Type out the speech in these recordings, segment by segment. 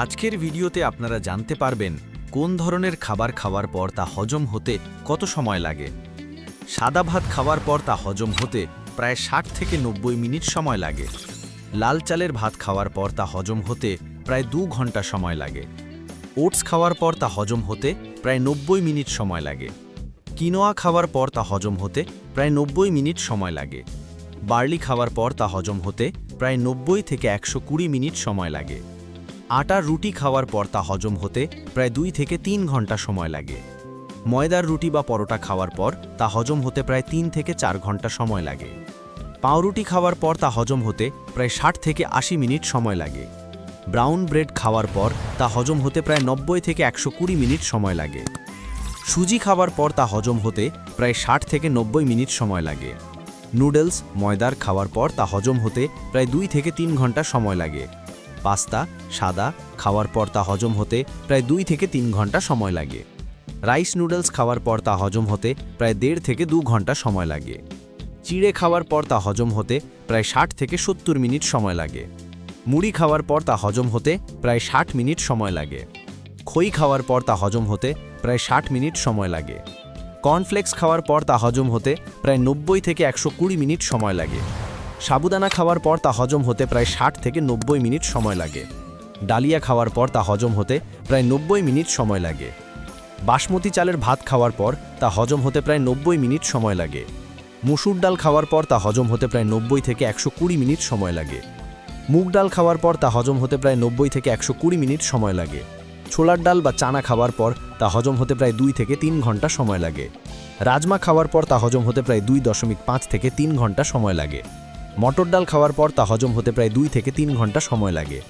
আজকের ভিডিওতে আপনারা জানতে পারবেন কোন ধরনের খাবার খাওয়ার পর তা হজম হতে কত সময় লাগে। সাদা ভাত খাওয়ার পর তা হজম হতে প্রায় ষাট থেকে নব্বই মিনিট সময় লাগে। লাল চালের ভাত খাওয়ার পর তা হজম হতে প্রায় দু ঘণ্টা সময় লাগে। ওটস খাওয়ার পর তা হজম হতে প্রায় নব্বই মিনিট সময় লাগে। কিনোয়া খাওয়ার পর তা হজম হতে প্রায় নব্বই মিনিট সময় লাগে। বার্লি খাওয়ার পর তা হজম হতে প্রায় নব্বই থেকে একশো কুড়ি মিনিট সময় লাগে। আটার রুটি খাওয়ার পর তা হজম হতে প্রায় দুই থেকে তিন ঘণ্টা সময় লাগে। ময়দার রুটি বা পরোটা খাওয়ার পর তা হজম হতে প্রায় তিন থেকে চার ঘণ্টা সময় লাগে। পাউরুটি খাওয়ার পর তা হজম হতে প্রায় ষাট থেকে আশি মিনিট সময় লাগে। ব্রাউন ব্রেড খাওয়ার পর তা হজম হতে প্রায় নব্বই থেকে একশো কুড়ি মিনিট সময় লাগে। সুজি খাওয়ার পর তা হজম হতে প্রায় ষাট থেকে নব্বই মিনিট সময় লাগে। নুডলস, ময়দার খাওয়ার পর তা হজম হতে প্রায় দুই থেকে তিন ঘণ্টা সময় লাগে। পাস্তা, সাদা, খাওয়ার পর তা হজম হতে প্রায় দুই থেকে তিন ঘণ্টা সময় লাগে। রাইস নুডলস খাওয়ার পর তা হজম হতে প্রায় দেড় থেকে দু ঘণ্টা সময় লাগে। চিড়ে খাওয়ার পর তা হজম হতে প্রায় ষাট থেকে সত্তর মিনিট সময় লাগে। মুড়ি খাওয়ার পর তা হজম হতে প্রায় ষাট মিনিট সময় লাগে। খই খাওয়ার পর তা হজম হতে প্রায় ষাট মিনিট সময় লাগে। কর্নফ্লেক্স খাওয়ার পর তা হজম হতে প্রায় নব্বই থেকে একশো কুড়ি মিনিট সময় লাগে। সাবুদানা খাওয়ার পর তা হজম হতে প্রায় ষাট থেকে নব্বই মিনিট সময় লাগে। ডালিয়া খাওয়ার পর তা হজম হতে প্রায় নব্বই মিনিট সময় লাগে। বাসমতি চালের ভাত খাওয়ার পর তা হজম হতে প্রায় নব্বই মিনিট সময় লাগে। মুসুর ডাল খাওয়ার পর তা হজম হতে প্রায় নব্বই থেকে একশো কুড়ি মিনিট সময় লাগে। মুগ ডাল খাওয়ার পর তা হজম হতে প্রায় নব্বই থেকে একশো কুড়ি মিনিট সময় লাগে। ছোলার ডাল বা চানা খাওয়ার পর তা হজম হতে প্রায় দুই থেকে তিন ঘণ্টা সময় লাগে। রাজমা খাওয়ার পর তা হজম হতে প্রায় দুই দশমিক পাঁচ থেকে তিন ঘণ্টা সময় লাগে। মটর ডাল খাওয়ার পর তা হজম হতে প্রায় দুই থেকে তিন ঘণ্টা সময় লাগে।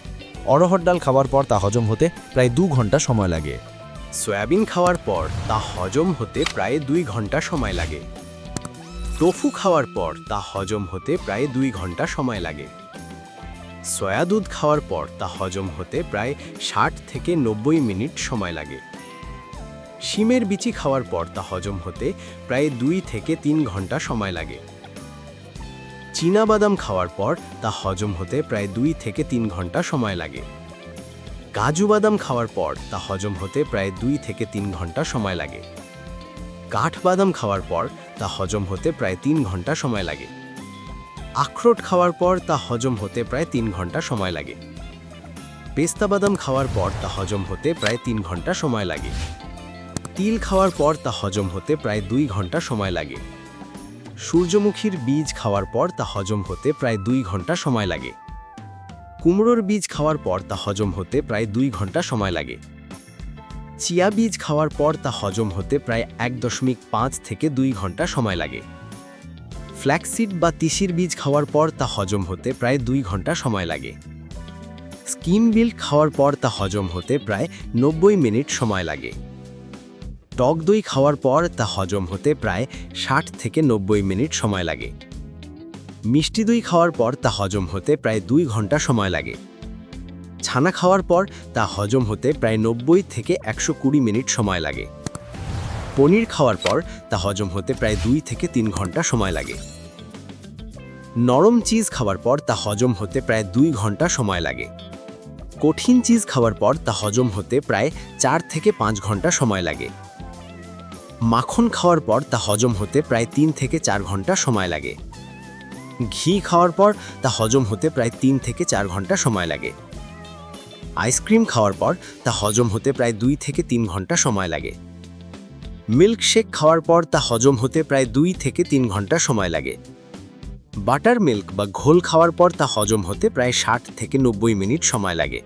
অরহর ডাল খাওয়ার পর তা হজম হতে প্রায় দু ঘণ্টা সময় লাগে। সয়াবিন খাওয়ার পর তা হজম হতে প্রায় দুই ঘণ্টা সময় লাগে। টোফু খাওয়ার পর তা হজম হতে প্রায় দুই ঘণ্টা সময় লাগে। সয়া দুধ খাওয়ার পর তা হজম হতে প্রায় ষাট থেকে নব্বই মিনিট সময় লাগে। শিমের বিচি খাওয়ার পর তা হজম হতে প্রায় দুই থেকে তিন ঘণ্টা সময় লাগে। বাদাম খাওয়ার পর তা হজম হতে প্রায় দুই থেকে তিন ঘণ্টা সময় লাগে। কাজু বাদাম খাওয়ার পর তা হজম হতে প্রায় দুই থেকে তিন ঘণ্টা সময় লাগে। কাঠবাদাম খাওয়ার পর তা হজম হতে প্রায় তিন ঘণ্টা সময় লাগে। আখরোট খাওয়ার পর তা হজম হতে প্রায় তিন ঘণ্টা সময় লাগে। পেস্তা বাদাম খাওয়ার পর তা হজম হতে প্রায় তিন ঘণ্টা সময় লাগে। তিল খাওয়ার পর তা হজম হতে প্রায় দুই ঘণ্টা সময় লাগে। সূর্যমুখীর বীজ খাওয়ার পর তা হজম হতে প্রায় দুই ঘণ্টা সময় লাগে। কুমড়োর বীজ খাওয়ার পর তা হজম হতে প্রায় দুই ঘণ্টা সময় লাগে। চিয়া বীজ খাওয়ার পর তা হজম হতে প্রায় এক দশমিক পাঁচ থেকে দুই ঘণ্টা সময় লাগে। ফ্ল্যাক্সিড বা তিসির বীজ খাওয়ার পর তা হজম হতে প্রায় দুই ঘণ্টা সময় লাগে। স্কিম মিল্ক খাওয়ার পর তা হজম হতে প্রায় নব্বই মিনিট সময় লাগে। টক দই খাওয়ার পর তা হজম হতে প্রায় ষাট থেকে নব্বই মিনিট সময় লাগে। মিষ্টি দই খাওয়ার পর তা হজম হতে প্রায় দুই ঘণ্টা সময় লাগে। ছানা খাওয়ার পর তা হজম হতে প্রায় নব্বই থেকে একশো কুড়ি মিনিট সময় লাগে। পনির খাওয়ার পর তা হজম হতে প্রায় দুই থেকে তিন ঘণ্টা সময় লাগে। নরম চিজ খাওয়ার পর তা হজম হতে প্রায় দুই ঘণ্টা সময় লাগে। কঠিন চিজ খাওয়ার পর তা হজম হতে প্রায় চার থেকে পাঁচ ঘণ্টা সময় লাগে। মাখন খাওয়ার পর তা হজম হতে প্রায় তিন থেকে চার ঘণ্টা সময় লাগে। ঘি খাওয়ার পর তা হজম হতে প্রায় তিন থেকে চার ঘণ্টা সময় লাগে। আইসক্রিম খাওয়ার পর তা হজম হতে প্রায় দুই থেকে তিন ঘণ্টা সময় লাগে। মিল্কশেক খাওয়ার পর তা হজম হতে প্রায় দুই থেকে তিন ঘণ্টা সময় লাগে। বাটার মিল্ক বা ঘোল খাওয়ার পর তা হজম হতে প্রায় ষাট থেকে নব্বই মিনিট সময় লাগে।